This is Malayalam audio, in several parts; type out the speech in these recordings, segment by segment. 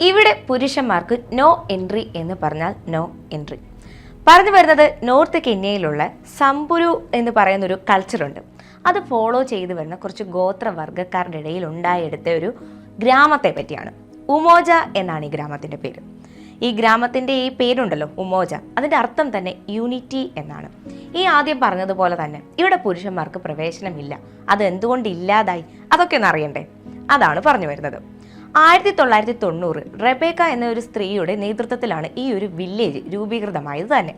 ഇവിടെ പുരുഷന്മാർക്ക് നോ എൻട്രി എന്ന് പറഞ്ഞാൽ നോ എൻട്രി പറഞ്ഞു വരുന്നത് നോർത്ത് കെന്യയിലുള്ള സമ്പുരു എന്ന് പറയുന്നൊരു കൾച്ചറുണ്ട് അത് ഫോളോ ചെയ്ത് വരുന്ന കുറച്ച് ഗോത്രവർഗക്കാരുടെ ഇടയിൽ ഉണ്ടായെടുത്ത ഒരു ഗ്രാമത്തെ പറ്റിയാണ്. ഉമോജ എന്നാണ് ഈ ഗ്രാമത്തിന്റെ പേര്. ഈ ഗ്രാമത്തിന്റെ ഈ പേരുണ്ടല്ലോ ഉമോജ. അതിന്റെ അർത്ഥം തന്നെ യൂണിറ്റി എന്നാണ്. ഈ ആദ്യം പറഞ്ഞതുപോലെ തന്നെ ഇവിടെ പുരുഷന്മാർക്ക് പ്രവേശനമില്ല. അത് എന്തുകൊണ്ട് ഇല്ലാതായി? അതൊക്കെ ഒന്ന് അറിയണ്ടേ? അതാണ് പറഞ്ഞു വരുന്നത്. ആയിരത്തി തൊള്ളായിരത്തി തൊണ്ണൂറ് റെബേക്ക എന്ന ഒരു സ്ത്രീയുടെ നേതൃത്വത്തിലാണ് ഈ ഒരു വില്ലേജ് രൂപീകൃതമായത് തന്നെ.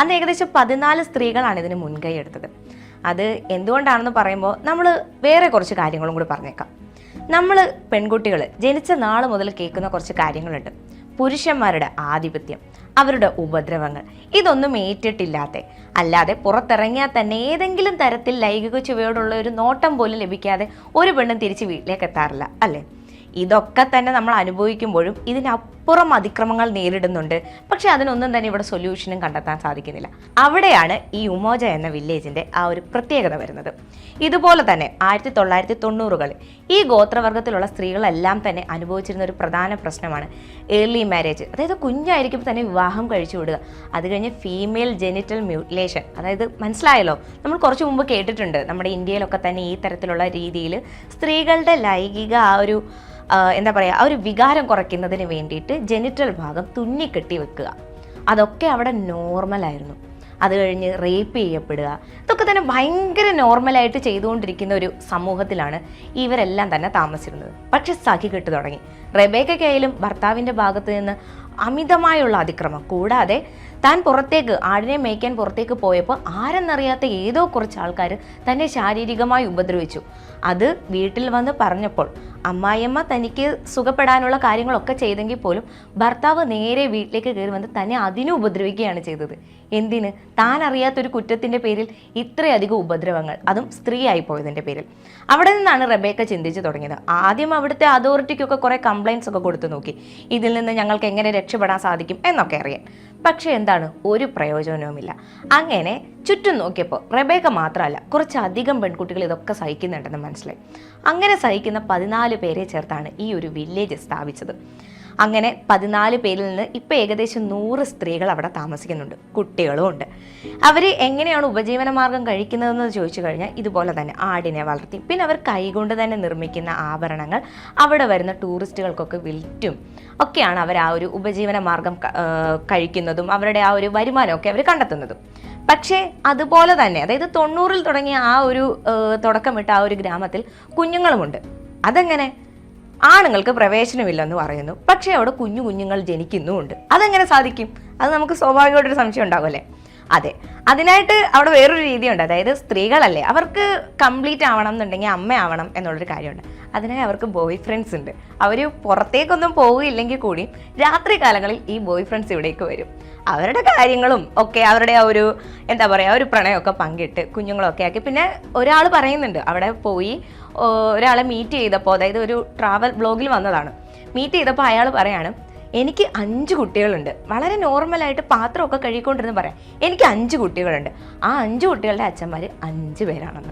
അന്ന് ഏകദേശം പതിനാല് സ്ത്രീകളാണ് ഇതിന് മുൻകൈ എടുത്തത്. അത് എന്തുകൊണ്ടാണെന്ന് പറയുമ്പോൾ നമ്മൾ വേറെ കുറച്ച് കാര്യങ്ങളും കൂടി പറഞ്ഞേക്കാം. നമ്മൾ പെൺകുട്ടികൾ ജനിച്ച നാൾ മുതൽ കേൾക്കുന്ന കുറച്ച് കാര്യങ്ങളുണ്ട്. പുരുഷന്മാരുടെ ആധിപത്യം അവരുടെ ഉപദ്രവങ്ങൾ ഇതൊന്നും ഏറ്റിട്ടില്ലാത്ത അല്ലാതെ പുറത്തിറങ്ങിയാൽ തന്നെ ഏതെങ്കിലും തരത്തിൽ ലൈംഗിക ചുവയോടുള്ള ഒരു നോട്ടം പോലും ലഭിക്കാതെ ഒരു പെണ്ണും തിരിച്ച് വീട്ടിലേക്ക് എത്താറില്ല അല്ലേ? ഇതൊക്കെ തന്നെ നമ്മൾ അനുഭവിക്കുമ്പോഴും ഇതിനപ്പുറം അതിക്രമങ്ങൾ നേരിടുന്നുണ്ട്. പക്ഷെ അതിനൊന്നും തന്നെ ഇവിടെ സൊല്യൂഷനും കണ്ടെത്താൻ സാധിക്കുന്നില്ല. അവിടെയാണ് ഈ ഉമോജ എന്ന വില്ലേജിന്റെ ആ ഒരു പ്രത്യേകത വരുന്നത്. ഇതുപോലെ തന്നെ ആയിരത്തി തൊള്ളായിരത്തി തൊണ്ണൂറുകളിൽ ഈ ഗോത്രവർഗത്തിലുള്ള സ്ത്രീകളെല്ലാം തന്നെ അനുഭവിച്ചിരുന്ന ഒരു പ്രധാന പ്രശ്നമാണ് ഏർലി മാരേജ് അതായത് കുഞ്ഞായിരിക്കുമ്പോൾ തന്നെ വിവാഹം കഴിച്ചു വിടുക. അത് കഴിഞ്ഞ് ഫീമെയിൽ ജെനിറ്റൽ മ്യൂട്ടിലേഷൻ അതായത് മനസ്സിലായല്ലോ? നമ്മൾ കുറച്ച് മുമ്പ് കേട്ടിട്ടുണ്ട്. നമ്മുടെ ഇന്ത്യയിലൊക്കെ തന്നെ ഈ തരത്തിലുള്ള രീതിയിൽ സ്ത്രീകളുടെ ലൈംഗിക ആ ഒരു എന്താ പറയുക ആ ഒരു വികാരം കുറയ്ക്കുന്നതിന് വേണ്ടിയിട്ട് ജെനിറ്റൽ ഭാഗം തുന്നിക്കെട്ടി വെക്കുക. അതൊക്കെ അവിടെ നോർമലായിരുന്നു അത് കഴിഞ്ഞ് റേപ്പ് ചെയ്യപ്പെടുക. ഇതൊക്കെ തന്നെ ഭയങ്കര നോർമലായിട്ട് ചെയ്തുകൊണ്ടിരിക്കുന്ന ഒരു സമൂഹത്തിലാണ് ഇവരെല്ലാം തന്നെ താമസിച്ചിരുന്നത്. പക്ഷെ സഖി കെട്ടു തുടങ്ങി. റെബേക്കയ്ക്കായാലും ഭർത്താവിന്റെ ഭാഗത്ത് നിന്ന് അമിതമായുള്ള അതിക്രമം. കൂടാതെ താൻ പുറത്തേക്ക് ആടിനെ മേയ്ക്കാൻ പുറത്തേക്ക് പോയപ്പോൾ ആരെന്നറിയാത്ത ഏതോ കുറച്ച് ആൾക്കാർ തന്നെ ശാരീരികമായി ഉപദ്രവിച്ചു. അത് വീട്ടിൽ വന്ന് പറഞ്ഞപ്പോൾ അമ്മായിയമ്മ തനിക്ക് സുഖപ്പെടാനുള്ള കാര്യങ്ങളൊക്കെ ചെയ്തെങ്കിൽ പോലും ഭർത്താവ് നേരെ വീട്ടിലേക്ക് കയറി വന്ന് തന്നെ അതിനെ ഉപദ്രവിക്കുകയാണ് ചെയ്തത്. എന്തിന്? താൻ അറിയാത്തൊരു കുറ്റത്തിന്റെ പേരിൽ ഇത്രയധികം ഉപദ്രവങ്ങൾ. അതും സ്ത്രീയായി പോയതിന്റെ പേരിൽ. അവിടെ നിന്നാണ് റബേക്ക ചിന്തിച്ചു തുടങ്ങിയത്. ആദ്യം അവിടുത്തെ അതോറിറ്റിക്കൊക്കെ കുറേ കംപ്ലയിൻസ് ഒക്കെ കൊടുത്തു നോക്കി. ഇതിൽ നിന്ന് ഞങ്ങൾക്ക് എങ്ങനെ രക്ഷപ്പെടാൻ സാധിക്കും എന്നൊക്കെ അറിയാൻ. പക്ഷേ എന്താണ്? ഒരു പ്രയോജനവുമില്ല. അങ്ങനെ ചുറ്റും നോക്കിയപ്പോൾ റബേക്ക മാത്രമല്ല കുറച്ചധികം പെൺകുട്ടികൾ ഇതൊക്കെ സഹിക്കുന്നുണ്ടെന്ന് മനസ്സിലായി. അങ്ങനെ സഹിക്കുന്ന പതിനാല് പേരെ ചേർത്താണ് ഈ ഒരു വില്ലേജ് സ്ഥാപിച്ചത്. അങ്ങനെ പതിനാല് പേരിൽ നിന്ന് ഇപ്പം ഏകദേശം നൂറ് സ്ത്രീകൾ അവിടെ താമസിക്കുന്നുണ്ട് കുട്ടികളും ഉണ്ട്. അവർ എങ്ങനെയാണ് ഉപജീവന മാർഗം കഴിക്കുന്നതെന്ന് ചോദിച്ചു കഴിഞ്ഞാൽ ഇതുപോലെ തന്നെ ആടിനെ വളർത്തി പിന്നെ അവർ കൈകൊണ്ട് തന്നെ നിർമ്മിക്കുന്ന ആഭരണങ്ങൾ അവിടെ വരുന്ന ടൂറിസ്റ്റുകൾക്കൊക്കെ വിൽറ്റും. ഒക്കെയാണ് അവർ ആ ഒരു ഉപജീവന മാർഗം കഴിക്കുന്നതും അവരുടെ ആ ഒരു വരുമാനമൊക്കെ അവർ കണ്ടെത്തുന്നതും. പക്ഷേ അതുപോലെ തന്നെ അതായത് തൊണ്ണൂറിൽ തുടങ്ങിയ ആ ഒരു തുടക്കമിട്ട ആ ഒരു ഗ്രാമത്തിൽ കുഞ്ഞുങ്ങളുമുണ്ട്. അതെങ്ങനെ? ആണുങ്ങൾക്ക് പ്രവേശനമില്ലെന്ന് പറയുന്നു. പക്ഷേ അവിടെ കുഞ്ഞു കുഞ്ഞുങ്ങൾ ജനിക്കുന്നുമുണ്ട്. അതെങ്ങനെ സാധിക്കും? അത് നമുക്ക് സ്വാഭാവികമായിട്ടൊരു സംശയം ഉണ്ടാകുമല്ലേ അതെ. അതിനായിട്ട് അവിടെ വേറൊരു രീതിയുണ്ട്. അതായത് സ്ത്രീകളല്ലേ അവർക്ക് കംപ്ലീറ്റ് ആവണം എന്നുണ്ടെങ്കിൽ അമ്മയാവണം എന്നുള്ളൊരു കാര്യമുണ്ട്. അതിനായി അവർക്ക് ബോയ് ഫ്രണ്ട്സ് ഉണ്ട്. അവർ പുറത്തേക്കൊന്നും പോവുകയില്ലെങ്കിൽ കൂടി രാത്രി കാലങ്ങളിൽ ഈ ബോയ് ഫ്രണ്ട്സ് ഇവിടേക്ക് വരും. അവരുടെ കാര്യങ്ങളും ഒക്കെ അവരുടെ ആ ഒരു എന്താ പറയുക ഒരു പ്രണയമൊക്കെ പങ്കിട്ട് കുഞ്ഞുങ്ങളൊക്കെ ആക്കി. പിന്നെ ഒരാൾ പറയുന്നുണ്ട് അവിടെ പോയി ഒരാളെ മീറ്റ് ചെയ്തപ്പോൾ അതായത് ഒരു ട്രാവൽ ബ്ലോഗിൽ വന്നതാണ്. മീറ്റ് ചെയ്തപ്പോൾ അയാൾ പറയാണ് എനിക്ക് അഞ്ച് കുട്ടികളുണ്ട്. വളരെ നോർമലായിട്ട് പാത്രമൊക്കെ കഴുകിക്കൊണ്ടിരുന്ന് പറയാം. എനിക്ക് അഞ്ച് കുട്ടികളുണ്ട്. ആ അഞ്ച് കുട്ടികളുടെ അച്ഛന്മാർ അഞ്ച് പേരാണെന്ന്.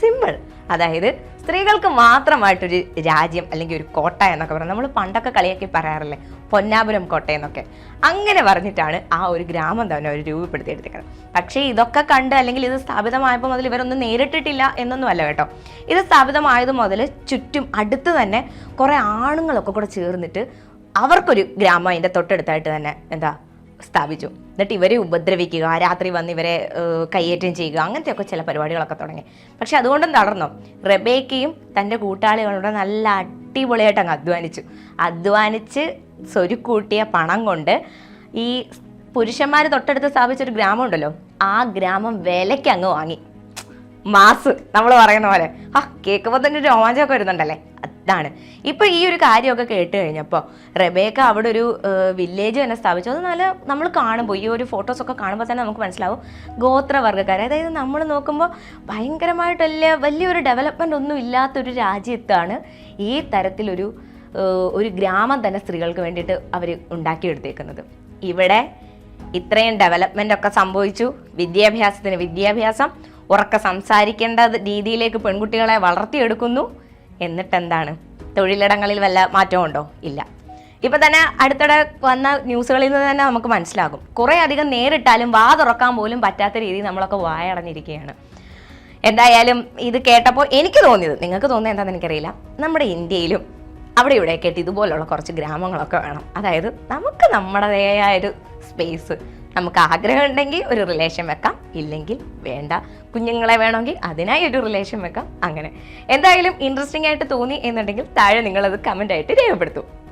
സിമ്പിൾ അതായത് സ്ത്രീകൾക്ക് മാത്രമായിട്ടൊരു രാജ്യം അല്ലെങ്കിൽ ഒരു കോട്ട എന്നൊക്കെ പറഞ്ഞാൽ നമ്മൾ പണ്ടൊക്കെ കളിയാക്കി പറയാറില്ലേ? പൊന്നാപുരം കോട്ട എന്നൊക്കെ. അങ്ങനെ പറഞ്ഞിട്ടാണ് ആ ഒരു ഗ്രാമം തന്നെ അവർ രൂപപ്പെടുത്തിയെടുത്തേക്കുന്നത് പക്ഷേ ഇതൊക്കെ കണ്ട് അല്ലെങ്കിൽ ഇത് സ്ഥാപിതമായപ്പോൾ മുതൽ ഇവരൊന്നും നേരിട്ടിട്ടില്ല എന്നൊന്നും അല്ല കേട്ടോ. ഇത് സ്ഥാപിതമായത് മുതൽ ചുറ്റും അടുത്ത് തന്നെ കുറേ ആണുങ്ങളൊക്കെ കൂടെ ചേർന്നിട്ട് അവർക്കൊരു ഗ്രാമം അതിന്റെ തൊട്ടടുത്തായിട്ട് തന്നെ എന്താ സ്ഥാപിച്ചു. എന്നിട്ട് ഇവരെ ഉപദ്രവിക്കുക രാത്രി വന്ന് ഇവരെ കയ്യേറ്റം ചെയ്യുക അങ്ങനത്തെയൊക്കെ ചില പരിപാടികളൊക്കെ തുടങ്ങി. പക്ഷെ അതുകൊണ്ടും തളർന്നു. റെബേക്കയും തന്റെ കൂട്ടാളികളോട് നല്ല അടിപൊളിയായിട്ട് അങ്ങ് അധ്വാനിച്ചു. അധ്വാനിച്ച് സ്വരുക്കൂട്ടിയ പണം കൊണ്ട് ഈ പുരുഷന്മാർ തൊട്ടടുത്ത് സ്ഥാപിച്ചൊരു ഗ്രാമം ഉണ്ടല്ലോ ആ ഗ്രാമം വിലയ്ക്ക് അങ്ങ് വാങ്ങി. മാസ് നമ്മൾ പറയുന്ന പോലെ. ആ കേൾക്കുമ്പോൾ തന്നെ ഒരു രോമാഞ്ചമൊക്കെ വരുന്നുണ്ടല്ലേ? അതാണ് ഇപ്പൊ ഈ ഒരു കാര്യമൊക്കെ കേട്ട് കഴിഞ്ഞപ്പോൾ റെബേക്ക അവിടെ ഒരു വില്ലേജ് തന്നെ സ്ഥാപിച്ചു. അത് നല്ല നമ്മൾ കാണുമ്പോൾ ഈ ഒരു ഫോട്ടോസ് ഒക്കെ കാണുമ്പോൾ തന്നെ നമുക്ക് മനസ്സിലാവും. ഗോത്രവർഗക്കാർ അതായത് നമ്മൾ നോക്കുമ്പോൾ ഭയങ്കരമായിട്ടല്ല വലിയൊരു ഡെവലപ്മെന്റ് ഒന്നും ഇല്ലാത്തൊരു രാജ്യത്താണ് ഈ തരത്തിലൊരു ഒരു ഗ്രാമം തന്നെ സ്ത്രീകൾക്ക് വേണ്ടിയിട്ട് അവർ ഉണ്ടാക്കിയെടുത്തേക്കുന്നത്. ഇവിടെ ഇത്രയും ഡെവലപ്മെന്റ് ഒക്കെ സംഭവിച്ചു. വിദ്യാഭ്യാസത്തിന് വിദ്യാഭ്യാസം ഉറക്ക സംസാരിക്കേണ്ട രീതിയിലേക്ക് പെൺകുട്ടികളെ വളർത്തിയെടുക്കുന്നു. എന്നിട്ട് എന്താണ് തൊഴിലിടങ്ങളിൽ വല്ല മാറ്റമുണ്ടോ ഇല്ല. ഇപ്പം തന്നെ അടുത്തിടെ വന്ന ന്യൂസുകളിൽ നിന്ന് തന്നെ നമുക്ക് മനസ്സിലാകും. കുറേ അധികം നേരിട്ടാലും വാ തുറക്കാൻ പോലും പറ്റാത്ത രീതിയിൽ നമ്മളൊക്കെ വായടഞ്ഞിരിക്കുകയാണ്. എന്തായാലും ഇത് കേട്ടപ്പോൾ എനിക്ക് തോന്നിയത് നിങ്ങൾക്ക് തോന്നിയത് എന്താണെന്ന് എനിക്കറിയില്ല. നമ്മുടെ ഇന്ത്യയിലും അവിടെ ഇവിടെയൊക്കെ ആയിട്ട് ഇതുപോലുള്ള കുറച്ച് ഗ്രാമങ്ങളൊക്കെ വേണം. അതായത് നമുക്ക് നമ്മുടേതായ ഒരു സ്പേസ് നമുക്ക് ആഗ്രഹം ഉണ്ടെങ്കിൽ ഒരു റിലേഷൻ വെക്കാം. ഇല്ലെങ്കിൽ വേണ്ട. കുഞ്ഞുങ്ങളെ വേണമെങ്കിൽ അതിനായി ഒരു റിലേഷൻ വെക്കാം. അങ്ങനെ. എന്തായാലും ഇൻട്രസ്റ്റിംഗ് ആയിട്ട് തോന്നി എന്നുണ്ടെങ്കിൽ താഴെ നിങ്ങളത് കമന്റ് ആയിട്ട് രേഖപ്പെടുത്തും.